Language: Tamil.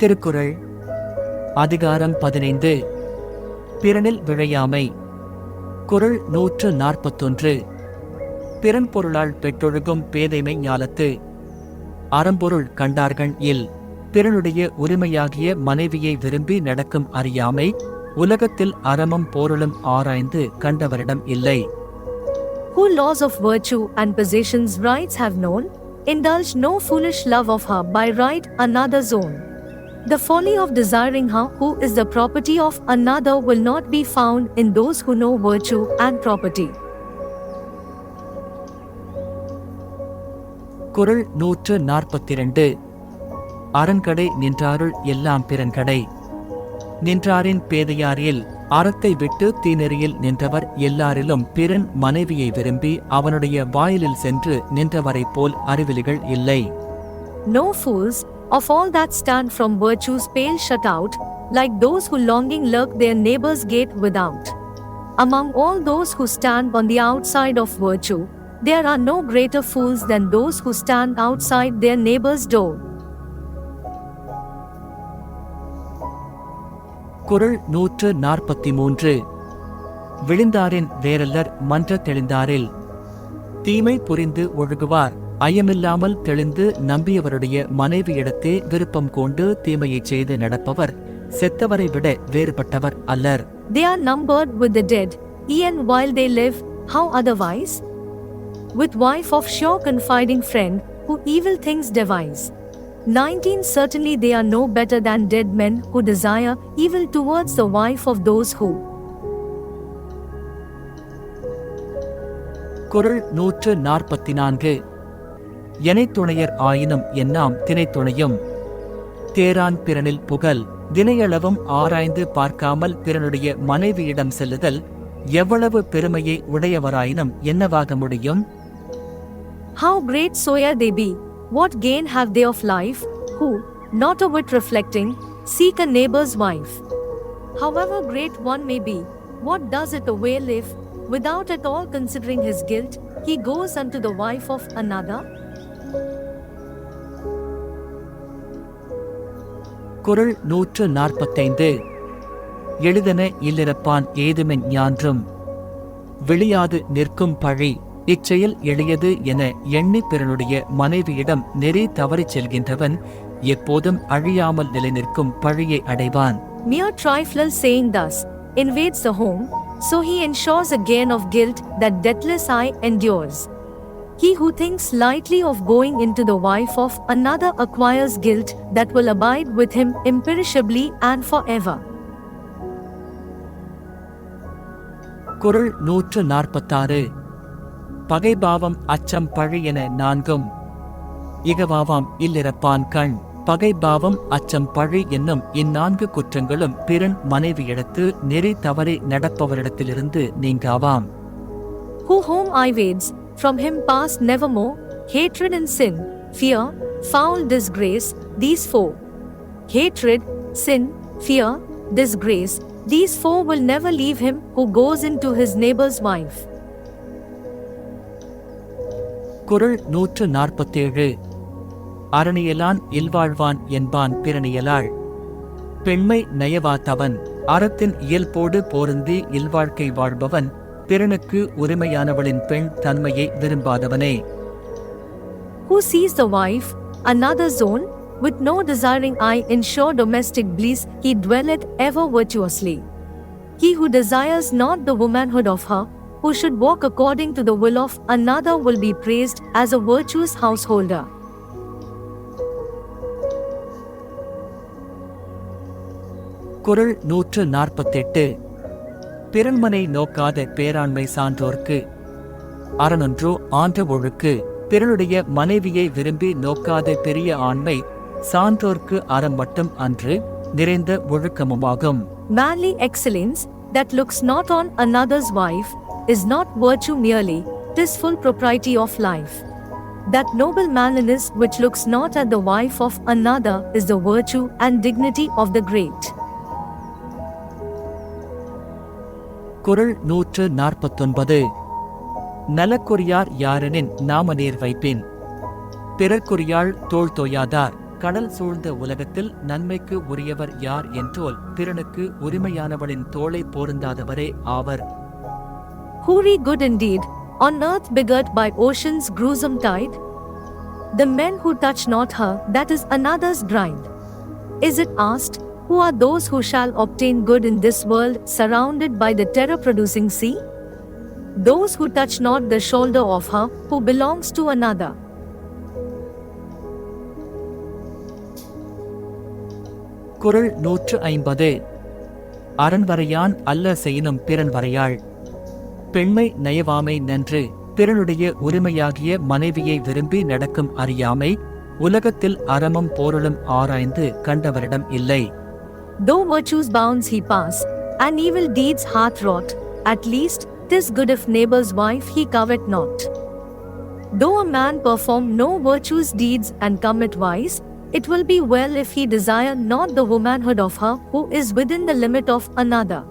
திருக்குறள். அதிகாரம் பதினைந்து. பிறனில் விழையாமை. குறள் நூற்று நாற்பத்தொன்று. பிறன் பொருளால் பெற்றொழுகும் பேதைமை ஞாலத்து. அறம்பொருள் கண்டார்கள் இல். பிறனுடைய உரிமையாகிய மனைவியை விரும்பி நடக்கும் அறியாமை. உலகத்தில் அறமும் பொருளும் ஆராய்ந்து கண்டவரிடம் இல்லை. Who laws of virtue and possessions rights have known, indulge no foolish love of her by right another's own. The folly of desiring her who is the property of another will not be found in those who know virtue and property. குறள் நூற்று நாற்பத்திரண்டு. அரண்கடை நின்றாருள் எல்லாம் பிறன்கடை. நின்றாரின் பேதையாரில் அறத்தை விட்டு தீநெறியில் நின்றவர் எல்லாரிலும் பிறன் மனைவியை விரும்பி அவனுடைய வாயிலில் சென்று நின்றவரைப் போல் அறிவிலிகள் இல்லை. No fools, of all that stand from virtue's pale shut out, like those who longing lurk their neighbor's gate without. Among all those who stand on the outside of virtue, there are no greater fools than those who stand outside their neighbor's door. குரல் நூற்று நாற்பத்தி மூன்று விழுந்தாரின் வேறல்லர் மன்ற தெளிந்தாரில் தீமை புரிந்து ஒழுகுவார் ஐயமில்லாமல் தெளிந்து நம்பியவருடைய மனைவியிடத்தே விருப்பம் கொண்டு தீமையைச் செய்து நடப்பவர் செத்தவரை விட வேறுபட்டவர் அல்லர் They are numbered with the dead, e'en while they live, how otherwise? With wife of sure confiding friend, who evil things devise. 19 Certainly they are no better than dead men who desire evil towards the wife of those who. குறள் நூற்று நாற்பத்தி நான்கு எனைத்துணையர் ஆயினும் என்னாம் தினைத்துணையும் தேரான் பிறனில் புகழ் தினையளவும் ஆராய்ந்து பார்க்காமல் பிறனுடைய மனைவியிடம் செல்லுதல் எவ்வளவு பெருமையை உடையவராயினும் என்னவாக முடியும் How great soe'er they be, what gain have they of life, who, not a whit reflecting, seek a neighbor's wife? However great one may be, what does it avail if, without at all considering his guilt, he goes unto the wife of another? குரல் நூற்று நாற்பத்தைந்து. எழுதன இல்லிருப்பான் ஏதுமென் ஞான்றும். விழியாது நிற்கும் பழி இச்செயல் எளியது என எண்ணி பிறனுடைய மனைவியிடம் நெறி தவறிச் செல்கின்றவன் எப்போதும் அழியாமல் நிலைநிற்கும் பழியை அடைவான். Mere trifler saying thus, invades the home, so he ensures a gain of guilt that deathless eye endures. He who thinks lightly of going into the wife of another acquires guilt that will abide with him imperishably and forever. குறள் நூற்று நாற்பத்தாறு பகைபாவம் அச்சம் பழி என நான்கும் இகவாவாம் இல்லிரப்பான் கண் பகைபாவம் அச்சம் பழி என்னும் இந்நான்கு குற்றங்களும் பிறன் மனைவியிடத்து நெறி தவறி நடப்பவரிடத்திலிருந்து நீங்காவாம் Who whom evades, from him pass nevermore, hatred and sin, fear, foul disgrace, these four. Hatred, sin, fear, disgrace, these four will never leave him who goes into his neighbor's wife. குறள் நூற்று நாற்பத்தேழு அரணியலான் இல்வாழ்வான் என்பான் பிறனியலாள் பெண்மை நயவாத்தவன் அறத்தின் இயல்போடு பொருந்தி இல்வாழ்க்கை வாழ்பவன் பிறனுக்கு உரிமையானவளின் பெண் தன்மையை விரும்பாதவனே Who sees the wife, another's own, with no desiring eye ensure domestic bliss, he dwelleth ever virtuously. He who desires not the womanhood of her, who should walk according to the will of another, will be praised as a virtuous householder. குறள் நூற்று நாற்பத்தெட்டு பிறன்மனை நோக்காத பேராண்மை சான்றோர்க்கு அறனொன்றோ ஆன்ற ஒழுக்கு பிறனுடைய மனைவியை விரும்பி நோக்காத பெரிய ஆண்மை சான்றோர்க்கு அறம் மட்டும் அன்று நிறைந்த ஒழுக்கமுமாகும் Manly excellence, that looks not on another's wife, is not virtue merely, tis full propriety of life. That noble manliness which looks not at the wife of another is the virtue and dignity of the great. குரல் நூற்று நாற்பத்தொன்பது நலக்குரியார் யாரெனின் நாம நேர் வைப்பேன் பிறர்க்குரியாள் தோல் தோயாதார் கடல் சூழ்ந்த உலகத்தில் நன்மைக்கு உரியவர் யார் என்றோல் பிறனுக்கு உரிமையானவளின் தோளை போருந்தாதவரே ஆவர் ஹூரி good indeed, on earth begirt by ocean's gruesome tide? The men who touch not her, that is another's bride. Is it asked, who are those who shall obtain good in this world, surrounded by the terror producing sea? Those who touch not the shoulder of her, who belongs to another. குரல் நூற்று ஐம்பது அரண் வரையான் அல்ல செய்யினும் பிறன் வரையாள் பெண்மை நயவாமை நன்று பிறனுடைய உரிமையாகிய மனைவியை விரும்பி நடக்கும் அறியாமை உலகத்தில் அறமும் போரலும் ஆராய்ந்து கண்டவரிடம் இல்லை Though virtue's bounds he pass, and evil deeds hath wrought, at least, tis good if neighbour's wife he covet not. Though a man perform no virtuous deeds and commit vice, it will be well if he desire not the womanhood of her who is within the limit of another.